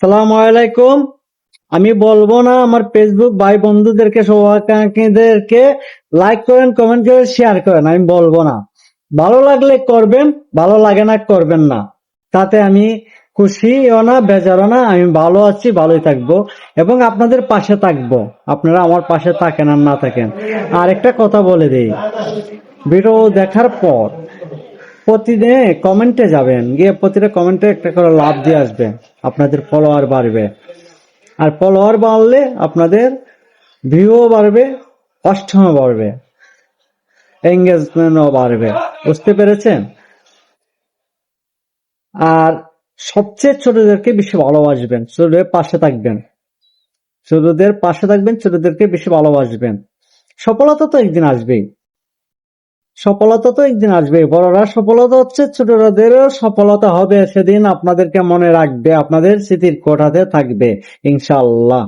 সালাম আলাইকুম। আমি বলব না, আমার ফেসবুক ভাই বন্ধুদেরকে সৌভাগ্যদেরকে লাইক করেন কমেন্ট করেন শেয়ার করেন, আমি বলব না। ভালো লাগলে করবেন, ভালো লাগে না করবেন না। তাতে আমি খুশিও না বেজারও না, আমি ভালো আছি, ভালোই থাকব এবং আপনাদের পাশে থাকব। আপনারা আমার পাশে থাকেন আর না থাকেন। আর একটা কথা বলে দিই ভিডিও দেখার পর প্রতিদিন কমেন্টে যাবেন, গিয়ে প্রতিটা কমেন্টে একটা করে লাভ দিয়ে আসবে আপনাদের ফলোয়ার বাড়বে। আর ফলোয়ার বাড়লে আপনাদের ভিউও বাড়বে কাস্টমার বাড়বে। এঙ্গেজমেন্টও বাড়বে। বুঝতে পেরেছেন? আর সবচেয়ে ছোটদেরকে বেশি ভালোবাসবেন, ছোটদের পাশে থাকবেন। ছোটদের পাশে থাকবেন, ছোটদেরকে বেশি ভালোবাসবেন। সফলতা তো একদিন আসবেই। সফলতা তো একদিন আসবে বড়রা সফলতা হচ্ছে, ছোটরাদেরও সফলতা হবে সেদিন আপনাদেরকে মনে রাখবে, আপনাদের স্মৃতির কোঠাতে থাকবে, ইনশাআল্লাহ।